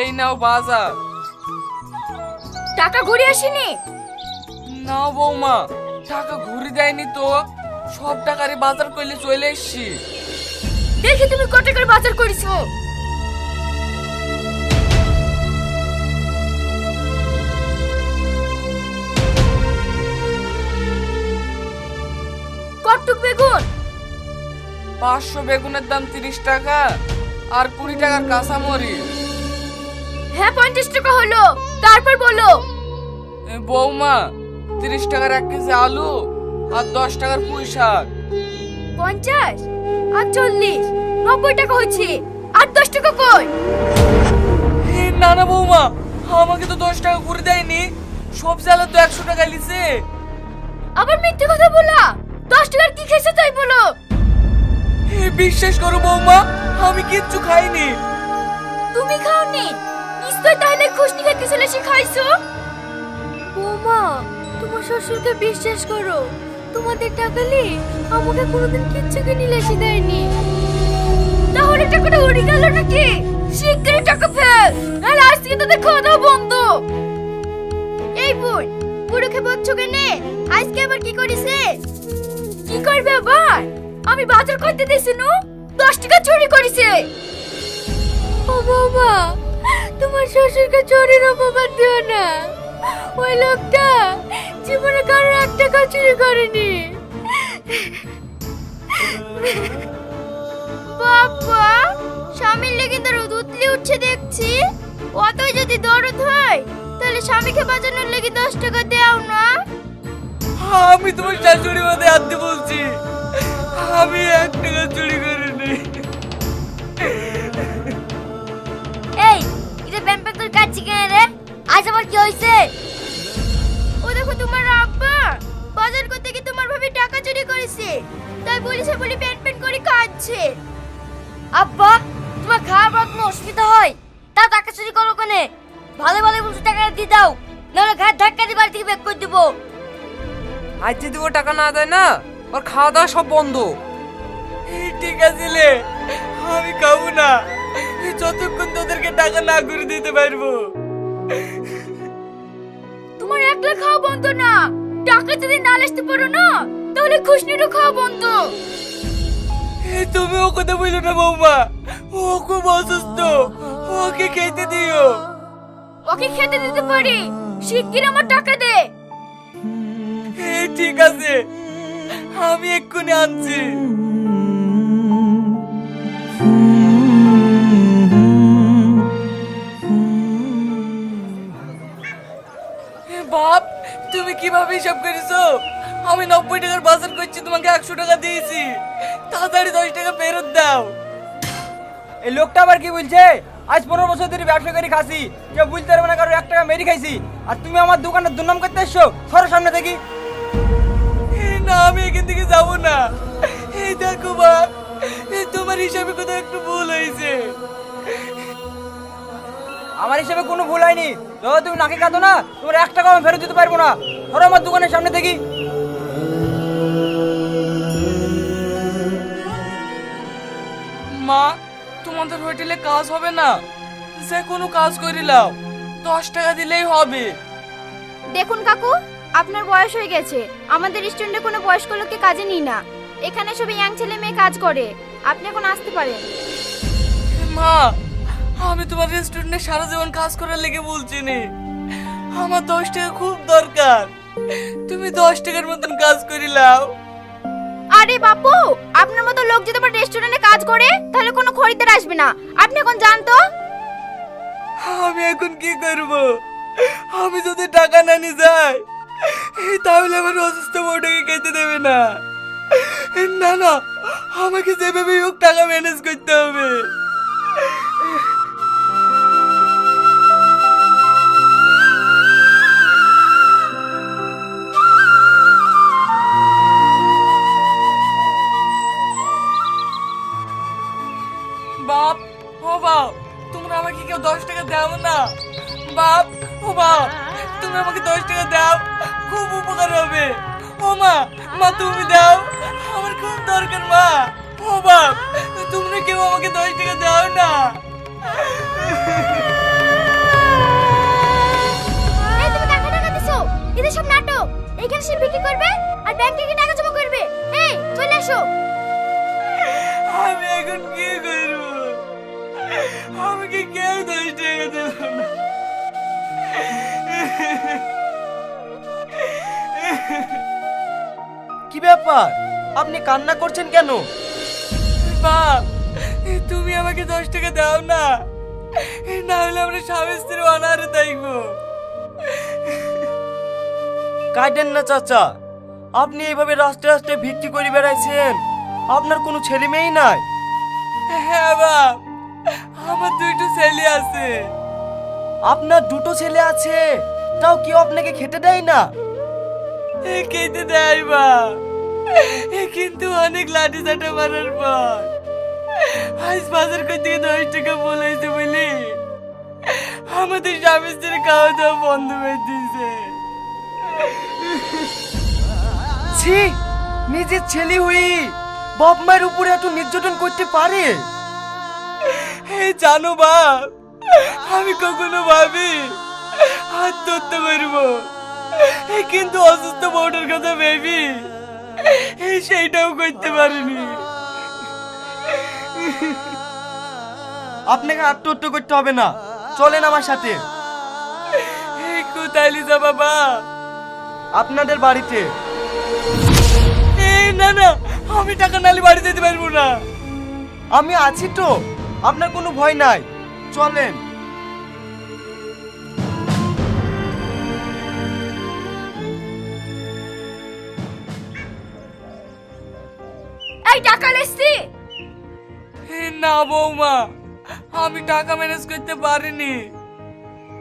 এই নাও বাজার। টাকা ঘুরে আসেনি? না বৌমা টাকা ঘুরে দেয়নি তো। সব টাকারই বাজার করলে চলে এসছি। দেখি তুমি কত টাকার বাজার করেছ। কটুক বেগুন? পাঁচশো বেগুনের দাম তিরিশ টাকা আর কুড়ি টাকার কাঁচামরিচ। হ্যাঁ পঞ্চাশ টাকা হলো। তারপর বলো। বৌমা তিরিশ টাকার এক কেজি আলু আর দশ টাকার পুঁই শাক। পঞ্চাশ? আর চল্লিশ? নব্বই টাকা হচ্ছে। আর দশ টাকা কই? না না বৌমা আমাকে তো দশ টাকা ঘুরে দেয়নি। সব জ্বালা তো একশো টাকা লিছে। আবার মিথ্যে কথা বলা। দশ টাকার কি খেয়েছে তাই বলো। বিশ্বাস করো বৌমা আমি কিচ্ছু খাইনি। তুমি খাওনি? নিশ্চয় তাহলে খুশনি খেতে চলে এসে খাইছো বৌমা তোমার শ্বশুরকে বিশ্বাস করো। তোমাদের টাকালে আমাকে কোনোদিন কিচ্ছু কিনে লেসে দেয়নি। তাহলে টাকাটা উড়ে গেল নাকি? শিগগিরই টাকা ফেল। নাহলে আজ থেকে তোদের খাওয়া দাওয়া বন্ধ। এই বোন বুড়োকে বলছো কেনে? আজকে আবার কি করিছে? কি করবে আবার? আমি বাজার করতে দিয়েছি নু। দশ টাকা চুরি করেছে। ও বাবা তোমার শ্বশুরকে চোরের অপবাদ দিও না। ওই লোকটা জীবনে কারোর এক টাকা চুরি করেনি। বাবা, স্বামীর লেগে তো রোদ উতলে উঠছে দেখছি। অতই যদি দরদ হয়, তাহলে স্বামীকে বাঁচানোর লেগে দশ টাকা দেও না। আমি তোমার শাশুড়ি মধ্যে আনতে বলছি, আমি এক টাকা চুরি করিনি। কেন রে? আজ আবার কি হয়েছে ও দেখো তোমার আব্বা বাজার করতে গিয়ে তোমার ভাবে টাকা চুরি করেছে। তাই বলেছে বলি প্যান প্যান করে কাটছে আব্বা তোমার খাওয়ার পর কোনো অসুবিধা হয়? তা টাকা চুরি করো কেন? ভালো ভালো বলছো টাকা দিয়ে দাও নাহলে ঘাট ধাক্কা দিয়ে বাড়ি থেকে বের করে দেবো। আজ যদি ও টাকা না দেয় না ওর খাওয়া দাওয়া সব বন্ধ। ঠিক আছে লে, আমি খাব না। যতক্ষণ তোদেরকে টাকা না করে দিতে পারব। তোমার একলা খাওয়া বন্ধ না। টাকা যদি না আসতে পারো না তাহলে খুশনিরও খাওয়া বন্ধ। তুমি ও কথা বলল না বৌমা। ও খুব অসুস্থ। ওকে খেতে দিও। ওকে খেতে দিতে পারি। শিগগির আমার টাকা দে। ঠিক আছে। আমি এক্ষুনি আনছি। তুমি কীভাবে হিসাব করেছ? আমি নব্বই টাকার বাজার করছি তোমাকে একশো টাকা দিয়েছি। তাড়াতাড়ি দশ টাকা ফেরত দাও। এই লোকটা আবার কি বলছে? আজ পনেরো বছর ধরে ব্যবসা করে খাসি কেউ বুঝতে পারবে না কারও এক টাকা মেরি খাইছি। আর তুমি আমার দোকানের দুর্নাম করতে এসছো? সরো সামনে দেখি। না আমি এখান থেকে যাব না। এই দেখো বা এই তোমার হিসাবে কোথাও একটু ভুল হয়েছে। আমার হিসেবে কোনো ভুল হয়নি। যখন তুমি নাকে কাঁদো না তোমার এক টাকা আমি ফেরত দিতে পারব না। ধরো আমার দোকানের সামনে দেখি। মা তোমাদের হোটেলে কাজ হবে না। যে কোনো কাজ করিলাও দশ টাকা দিলেই হবে। দেখুন কাকু আপনার বয়স হয়ে গেছে। আমাদের রেস্টুরেন্টে কোনো বয়স্ক লোককে কাজে নিই না। এখানে সব ইয়াং ছেলে মেয়ে কাজ করে। আপনি এখন আসতে পারেন। মা আমি তোমার রেস্টুরেন্টে সারা জীবন কাজ করার লেগে বলছি নি। আমার দশ টাকা খুব দরকার। তুমি দশ টাকার মতন কাজ করিলাও আরে বাপু আপনার মতো লোক যদি আমার রেস্টুরেন্টে কাজ করে তাহলে কোনো খরিদ্দার আসবে না। আপনি এখন যান তো। আমি এখন কি করব? আমি যদি টাকা না নিয়ে যাই তাহলে আমার অসুস্থ বউটাকে খেতে দেবে না। না না আমাকে যেভাবে হোক টাকা ম্যানেজ করতে হবে। বাপ ও মা তুমি আমাকে দশ টাকা দাও খুব উপকার হবে। ও মা তুমি দাও আমার খুব দরকার মা। ও বাপ তুমি কেউ আমাকে দশ টাকা দাও না। এদের সব নাটক। এখানে সে বিক্রি করবে আর ব্যাংকে গিয়ে টাকা করবে। এই চলে আমি এখন কি করব? আমাকে কে কি ব্যাপার? আপনি কান্না করছেন কেন? বাপ তুমি আমাকে দশ টাকা দাও না। না হলে আমরা স্বামী স্ত্রী অনারে দেখব। কাঁদেন না চাচা। আপনি এইভাবে রাস্তায় রাস্তায় ভিক্ষি করে বেড়াইছেন। আপনার কোনো ছেলে মেয়েই নাই। হ্যাঁ বাপ আমার দুইটা ছেলে আছে। আপনার দুটো ছেলে আছে। তাও কেউ আপনাকে খেতে দেয় না? খেতে দেয় বা কিন্তু অনেক লাঠি চাটা মারার পর। আজ বাজার করতে গিয়ে দশ টাকা বলেছে বলি আমাদের স্বামী স্ত্রী খাওয়া দাওয়া বন্ধ করে দিয়েছে। ছি নিজের ছেলে হই বাপ মায়ের উপরে এত নির্যাতন করতে পারে? হে জানো বাপ আমি কখনো ভাবি আত্মহত্যা করব। কিন্তু অসুস্থ বউটার কথা ভেবি। সেইটাও করতে পারিনি। আপনাকে আত্মহত্যা করতে হবে না। চলেন আমার সাথে। কোথায় লিজা বাবা? আপনাদের বাড়িতে। না না আমি টাকা নালে বাড়ি যেতে পারব না। আমি আছি তো। আপনার কোনো ভয় নাই। চলেন। এই টাকা লেসছি। না বৌমা আমি টাকা ম্যানেজ করতে পারিনি।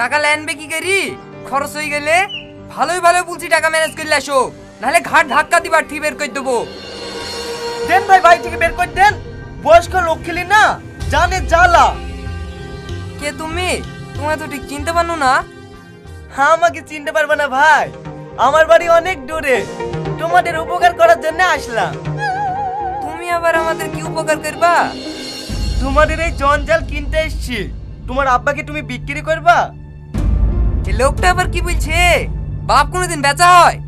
টাকা লেনবে কি করি? খরচ হয়ে গেলে ভালোই ভালো বলছি টাকা ম্যানেজ করলে আসো। নাহলে ঘাট ধাক্কা দিবার ঠিক বের করে দেবো। দেন ভাই বাড়ি থেকে বের করে দেন। বয়স্ক লোক খেলি না জানে জ্বালা। কে তুমি? তোমায় তো ঠিক চিনতে পারো না। হ্যাঁ আমাকে চিনতে পারবে না ভাই। আমার বাড়ি অনেক দূরে। তোমাদের উপকার করার জন্য আসলাম। তুমি আবার আমাদের কি উপকার করবা? তোমাদের এই জঞ্জাল কিনতে এসছি। তোমার আব্বাকে তুমি বিক্রি করবা? যে লোকটা আবার কি বলছে? বাপ কোনোদিন বেচা হয়?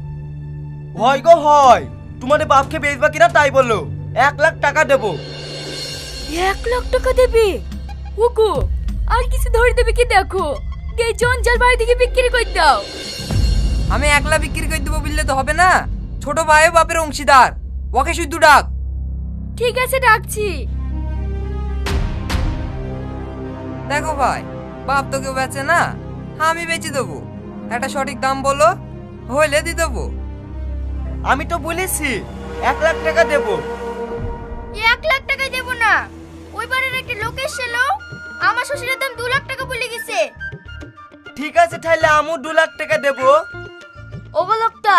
হয় গো, হয়। তোমাদের বাপকে বেচবা কিনা তাই বলো। এক লাখ টাকা দেবো। এক লাখ টাকা দেবে? ওগো আর কিছু ধরে দেবে কি দেখো? গে জঞ্জাল বাড়ি থেকে বিক্রি করে দাও। আমি একলা বিক্রি করে দেবো বললে তো হবে না। ছোট ভাইও বাপের অংশীদার। ওকে শুধু ডাক। ঠিক আছে ডাকছি। দেখো ভাই বাপ তো কেউ বেচে না। আমি বেচে দেবো। একটা সঠিক দাম বলো হইলে দিয়ে দেবো। আমি তো বলেছি এক লাখ টাকা দেবো। এক লাখ টাকা দেবো না। ওই বাড়ির একটা লোক এসেছিল। আমার শ্বশুরের দাম দু লাখ টাকা বলে গেছে। ঠিক আছে তাহলে আমু দু লাখ টাকা দেবো। ওগো লোকটা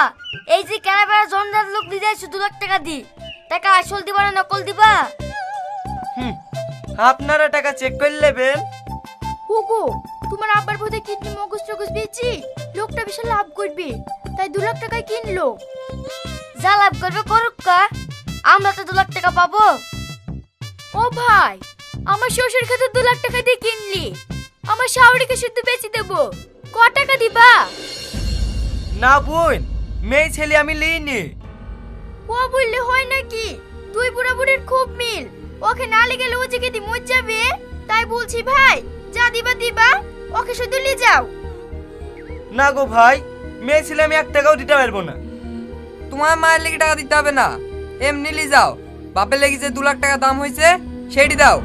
এই যে কেনাবেড়া জঞ্জাল লোক দিতে আসছো দু লাখ টাকা দি। টাকা আসল দিবা না নকল দিবা? হুম, আপনারা টাকা চেক করে নেবেন। ওগো তোমার আব্বার বোধহয় কিডনি মগজ টগজ বেচি লোকটা বিশাল লাভ করবে তাই দু লাখ টাকায় কিনলো। যা লাভ করবে করুক কা আমরা তো দু লাখ টাকা পাবো। ও ভাই আমার শ্বশুর খেতে দু লাখ টাকা দিয়ে কিনলি। আমার শাওরিকে শুধু বেচে দেবো। ক টাকা দিবা? না বোন মেয়ে ছেলে আমি লিইনি। ও বললে হয় নাকি? তুই বুড়া বুড়ির খুব মিল। ওকে না লেগে ও যে কেদি মর যাবে? তাই বলছি ভাই যা দিবা দিবা ওকে শুধু নিয়ে যাও। না গো ভাই মেয়ে ছেলে আমি এক টাকাও দিতে পারব না। তোমার মায়ের লেগে টাকা দিতে হবে না। এমনি লি যাও। বাপের লেগে যে দু লাখ টাকা দাম হয়েছে সেটি দাও।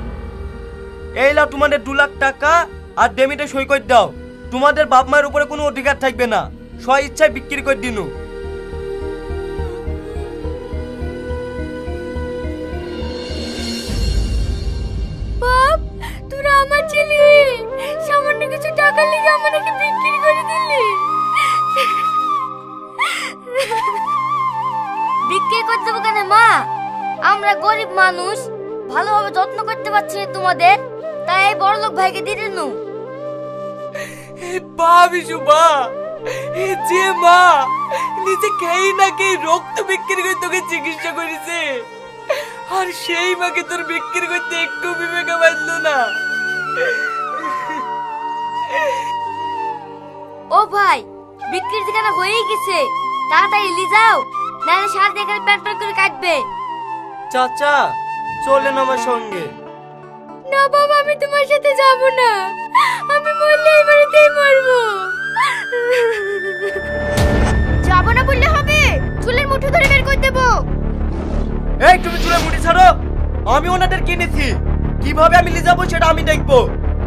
এই লাও, তোমাদের দু লাখ টাকা আর ডেমিটে সই করে দাও। তোমাদের বাপ মায়ের উপরে কোনো অধিকার থাকবে না। স্ব ইচ্ছায় বিক্রি করে দিনু। কিছু টাকা বিক্রি করে দেবো কেন মা? আমরা গরিব মানুষ, ভালোভাবে যত্ন করতে পারছি তোমাদের। ভাইকে দিয়ে দিনু বা বিশু বা। যে মা নিজে খেয়ে না খেয়ে রক্ত বিক্রি করে তোকে চিকিৎসা করেছে। আর সেই মাকে তোর বিক্রি করতে একটু বিবেকে বাঁধলো না। ও ভাই বিক্রির ঠিকানা হয়েই গেছে। তাড়াতাড়ি লি যাও নাহলে সারা এখানে প্যান্ট প্যান্ট করে কাটবে। চাচা চলেন আমার সঙ্গে। না বাবা আমি তোমার সাথে যাব না। আমি মরলে এই বাড়িতেই মরবো। যাব না বললে হবে। চুলের মুঠো ধরে বের করে দেবো। এই তুমি চুলে মুঠি ছাড়ো। আমি ওনাদের কিনেছি। কীভাবে আমি নিয়ে যাব সেটা আমি দেখব।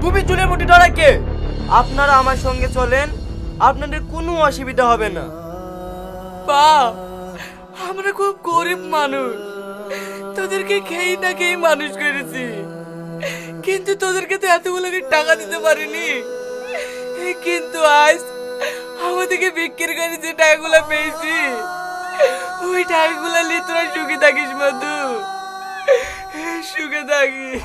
তুমি চুলের মুঠি ধরা কে? আপনারা আমার সঙ্গে চলেন। আপনাদের কোনো অসুবিধা হবে না। বাপ আমরা খুব গরিব মানুষ। তোদেরকে খেয়ে না খেয়ে মানুষ করেছি। কিন্তু তোদেরকে তো এতগুলো টাকা দিতে পারিনি। কিন্তু আজ আমাদেরকে বিক্রি করে যে টাকাগুলো পেয়েছি, ওই টাকাগুলো নিয়ে তোরা সুখে থাকিস, মধু। সুখে থাকিস।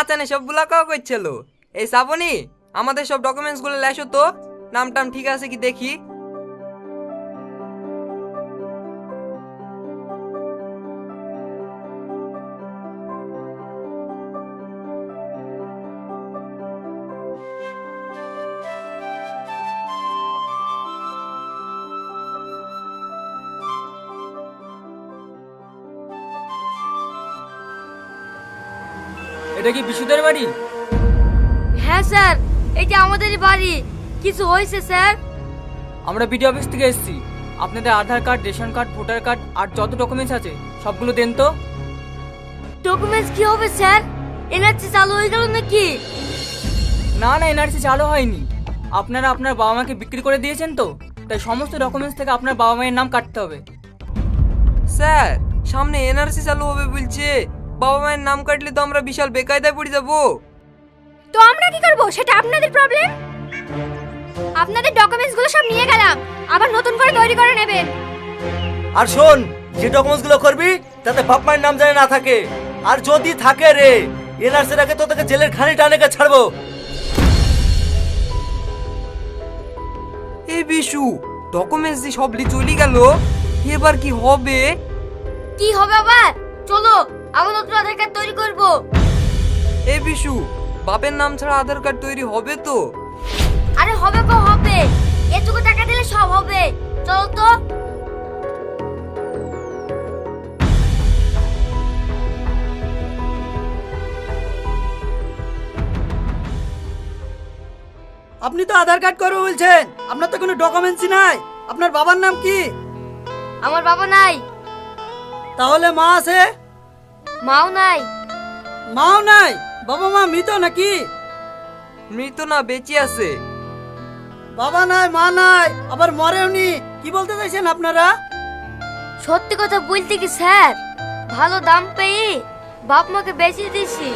মাচানে সব বুলাকাও করছিল? এই শ্রাবণী, আমাদের সব ডকুমেন্টসগুলো লেসো তো। নাম টাম ঠিক আছে কি দেখি? এটা কি বিশুদের বাড়ি? হ্যাঁ স্যার। এটা আমাদেরই বাড়ি। কিছু হয়েছে স্যার? আমরা বিডি অফিস থেকে এসেছি। আপনাদের Aadhaar card ration card voter card আর যত ডকুমেন্টস আছে সবগুলো দেন তো। ডকুমেন্টস কি হবে স্যার? এনার্জি চালু হয়ে গেল নাকি? না না এনআরসি চালু হয়নি। আপনারা আপনার বাবা মাকে বিক্রি করে দিয়েছেন তো? তাই সমস্ত ডকুমেন্টস থেকে আপনার বাবা মায়ের নাম কাটতে হবে। স্যার সামনে এনআরসি চালু হবে বলছে। বাবা মায়ের নাম কাটলে তো আমরা বিশাল বেকায়দায় পড়ে যাব। তো আমরা কি করব? সেটা আপনাদের প্রবলেম আপনাদের ডকুমেন্টসগুলো সব নিয়ে গেলাম। আবার নতুন করে তৈরি করে নেবেন। আর শোন যে ডকুমেন্টসগুলো করবি তাতে বাপ মায়ের নাম জানে না থাকে। আর যদি থাকে রে এনআরসির আগে তো তোকে জেলের খানি টানে ছাড়বো। এই বিশু ডকুমেন্টস দিয়ে সব লি চলে গেল এবার কি হবে? কি হবে আবার? চলো আবার নতুন আধার কার্ড তৈরি করব। এ বিশু বাপের নাম ছাড়া আধার কার্ড তৈরি হবে তো? আরে হবে গো হবে। এটুকু টাকা দিলে সব হবে। চলো তো। আপনি তো আধার কার্ড করবে বলছেন। আপনার তো কোনো ডকুমেন্টসই নাই। আপনার বাবার নাম কি? আমার বাবা নাই। তাহলে মা আছে? মাও নাই। মাও নাই? বাবা মা মৃত নাকি? মৃত না বেঁচে আছে। বাবা নাই মা নাই আবার মরেওনি কি বলতে চাইছেন আপনারা? সত্যি কথা বলতে কি স্যার? ভালো দাম পেয়ে বাপ মাকে বেচে দিয়েছি।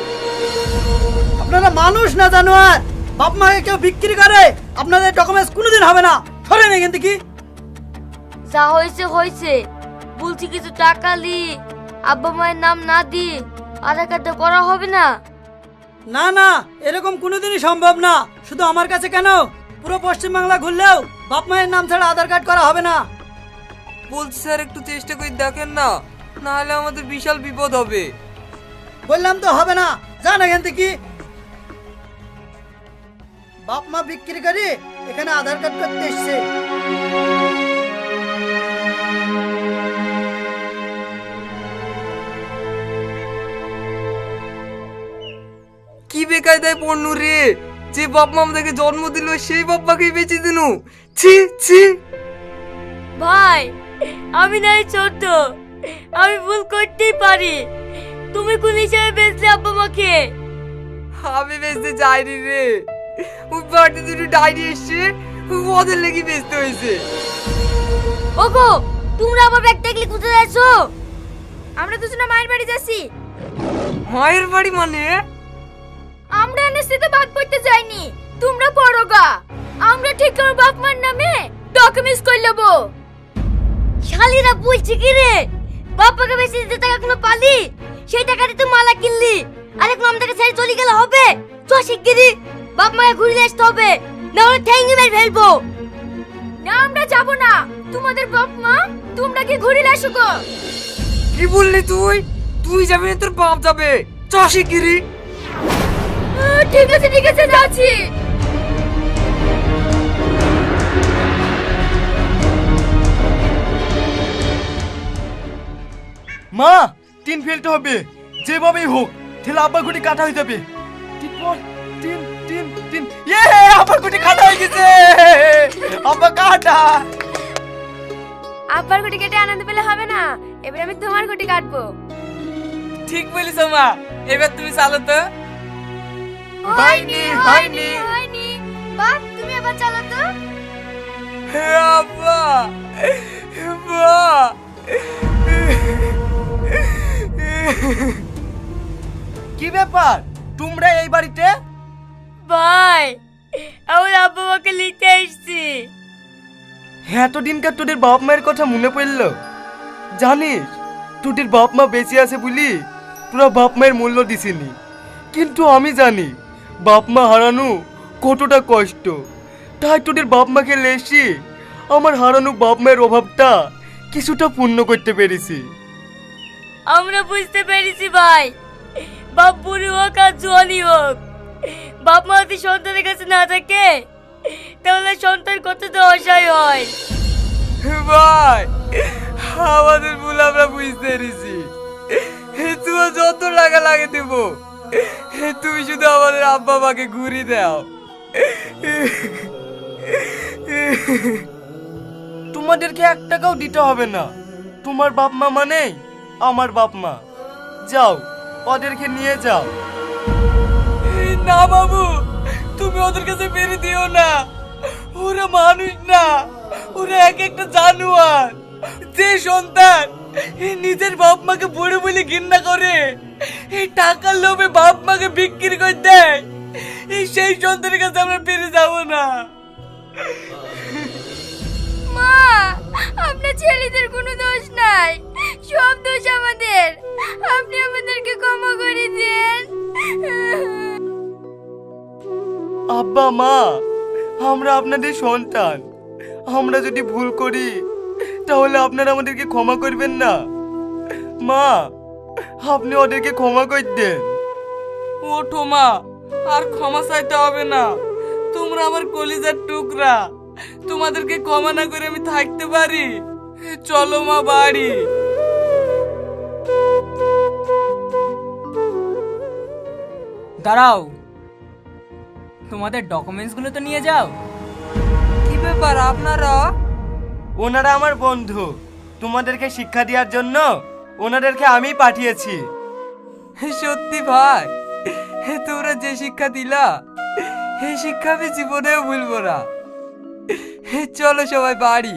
আপনারা মানুষ না জানোয়ার। বাপ মাকে কেউ বিক্রি করে আপনাদের ডকুমেন্টস কোনোদিন হবে না। সরেন এখান থেকে। যা হয়েছে হয়েছে। বলছি কিছু টাকা লি। আব্বা মায়ের নাম না দি আধার কার্ডটা করা হবে না। না না এরকম কোনোদিনই সম্ভব না। শুধু আমার কাছে কেন? পুরো পশ্চিমবাংলা ঘুরলেও বাপ মায়ের নাম ছাড়া আধার কার্ড করা হবে না। বলছি স্যার একটু চেষ্টা করে দেখেন না। নাহলে আমাদের বিশাল বিপদ হবে। বললাম তো হবে না। যান এখান থেকে। বাপ মা বিক্রি করে এখানে আধার কার্ড করতে এসছে। বেকায়দায় পড়নু রে। যে বাপ মা আমাদেরকে জন্ম দিল সেই বাপ্পাকেই বেঁচে দিনু। ছি ছি। ভাই আমি নাই ছোট আমি ভুল করতেই পারি। তুমি কোন হিসেবে বেঁচলে আব্বা মাকে? আমি বেঁচতে যাইনি রে। ওই বাড়িতে দুটো ডায়েরি এসছে ওদের লেগে বেঁচতে হয়েছে। ওগো তোমরা আমার ব্যাগ দেখলে কোথায় যাচ্ছো আমরা দুজনে মায়ের বাড়ি যাচ্ছি। মায়ের বাড়ি মানে? আমরা এনএসসিতে ভাগ করতে যাইনি। তোমরা পড়োগা আমরা ঠিক আমার বাপ মার নামে ডকুমেন্টস করে নেব শালিরা বলছি কি রে? বাপ্পাকে বেশি দিতে টাকা কোনো পালি? সেই টাকা দিয়ে তুই মালা কিনলি। আর এখন আমাদেরকে ছেড়ে চলে গেলে হবে? চ শিগগিরি বাপ মাকে ঘুরে আসতে হবে। না হলে ঠ্যাঙ্গি মেরে ফেলব। না আমরা যাব না। তোমাদের বাপ মা তোমরা কি ঘুরে আসো গো? কি বললি তুই? তুই যাবি না তোর বাপ যাবে। গিরি আহ, ঠিক আছে ঠিক আছে যাচ্ছি। মা তিন ফেলতে হবে। যেভাবেই হোক ঠেলা আব্বার গুটি কাটা হয়ে যাবে। তিন তিন ইয়ে আব্বার গুটি কাটা হয়ে গেছে। আব্বা কাটা। আব্বার গুটি কেটে আনন্দ পেলে হবে না। এবার আমি তোমার গুটি কাটবো। ঠিক বলিস মা। এবার তুমি চালো তো। হয়নি হয়নি। হয়নি বাপ তুমি আবার চালো তো। হে আব্বা মা কি ব্যাপার? তোমরা এই বাড়িতে? ভাই আমার আব্বা মাকে নিতে এসছি। এতদিনকার তোদের বাপ মায়ের কথা মনে পড়ল। জানিস তোদের বাপ মা বেঁচে আছে বলি তোরা বাপ মায়ের মূল্য দিসিনি। কিন্তু আমি জানি বাপ মা হারানো কতটা কষ্ট। তাই তোদের বাপ মাকে লেসি আমার হারানো বাপ মায়ের অভাবটা কিছুটা পূর্ণ করতে পেরেছি। আমরা বুঝতে পেরেছি ভাই। বাপ বুড়ি হোক আর জোয়ানি হোক বাপ মা যদি সন্তানের কাছে না থাকে তাহলে সন্তান কত তো অসহায় হয়। ভাই আমাদের ভুল আমরা বুঝতে পেরেছি। তুই যত টাকা লাগে দেব। তুমি শুধু আমাদের আব্বা মাকে ঘুরি দাও। তোমাদেরকে এক টাকাও দিতে হবে না। তোমার বাপ মা মানেই আমার বাপ মা যাও, ওদেরকে নিয়ে যাও। না বাবু, তুমি ওদের কাছে বেরিয়ে দিও না। ওরা মানুষ না। ওরা এক একটা জানোয়ার। যে সন্তান নিজের বাপ মাকে বুড়ো বলে ঘৃণা করে। এই টাকার লোভে বাপ মাকে বিক্রি করে দেয়। এই সেই সন্তানের কাছে আমরা ফিরে যাব না। মা আপনার ছেলেদের কোনো দোষ নাই। সব দোষ আমাদের। আপনি আমাদেরকে ক্ষমা করে দেন। আব্বা মা আমরা আপনাদের সন্তান। আমরা যদি ভুল করি তাহলে আপনারা আমাদেরকে ক্ষমা করবেন না। মা আপনি ওদেরকে ক্ষমা করে দেন ওঠো মা আর ক্ষমা চাইতে হবে না। তোমরা আমার কলিজার টুকরা। তোমাদেরকে ক্ষমা না করে আমি থাকতে পারি। চলো মা বাড়ি। দাঁড়াও। তোমাদের ডকুমেন্টসগুলো তো নিয়ে যাও। কি ব্যাপার আপনারা? ওনারা আমার বন্ধু। তোমাদেরকে শিক্ষা দেওয়ার জন্য ওনাদেরকে আমি পাঠিয়েছি। সত্যি ভাই তোমরা যে শিক্ষা দিলা, এই শিক্ষা আমি জীবনেও ভুলবো না। চলো সবাই বাড়ি।